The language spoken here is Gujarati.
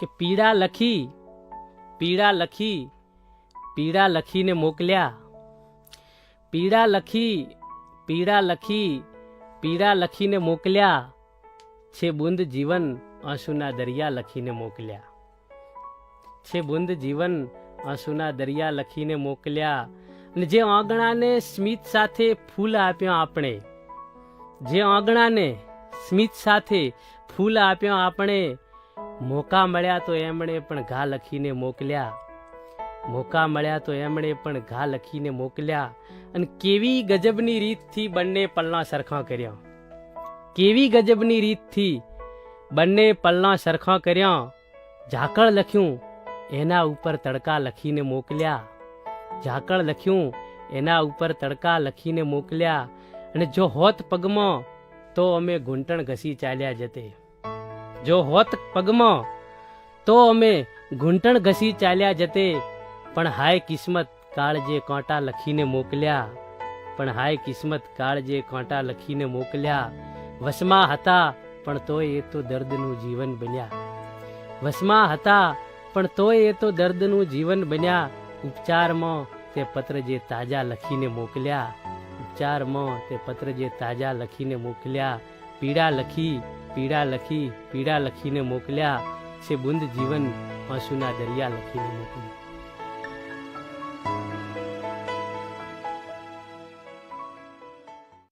કે પીડા લખી પીડા લખી, પીડા લખીને મોકલ્યા. પીડા લખી પીડા લખી, પીડા લખીને મોકલ્યા. છે બુંદ જીવન આંસુના દરિયા લખીને મોકલ્યા. છે બુંદ જીવન આંસુના દરિયા લખીને મોકલ્યા. અને જે આંગણાને સ્મિત સાથે ફૂલ આપ્યા આપણે, જે આંગણાને સ્મિત સાથે ફૂલ આપ્યા આપણે મોકા મળ્યા તો એમણે પણ ઘા લખીને મોકલ્યા. મોકા મળ્યા તો એમણે પણ ઘા લખીને મોકલ્યા અને કેવી ગજબની રીતથી બંને પલ્લા સરખા કર્યા. કેવી ગજબની રીતથી બંને પલ્લા સરખા કર્યા. ઝાકળ લખ્યું, એના ઉપર તડકા લખીને મોકલ્યા. ઝાકળ લખ્યું, એના ઉપર તડકા લખીને મોકલ્યા. અને જો હોત પગમાં, તો અમે ઘૂંટણ ઘસી ચાલ્યા જતે. જો હોત પગમાં, તો અમે ઘૂંટણ ઘસી ચાલ્યા જતે. પણ હાય કિસ્મત કાળજે કાંટા લખીને મોકલ્યા. પણ હાય કિસ્મત કાળજે કાંટા લખીને મોકલ્યા. વસમાં હતા, પણ તોય એ તો દર્દનું જીવન બન્યા. વસમાં હતા, પણ તોય એ તો દર્દનું જીવન બન્યા. ઉપચારમાં તે પત્ર જે તાજા લખીને મોકલ્યા. ઉપચારમાં તે પત્ર જે તાજા લખીને મોકલ્યા. પીડા લખી પીડા લખી પીડા લખીને મોકલ્યા છે બુંદ જીવન આંસુના દરિયા લખીને મોકલ્યા.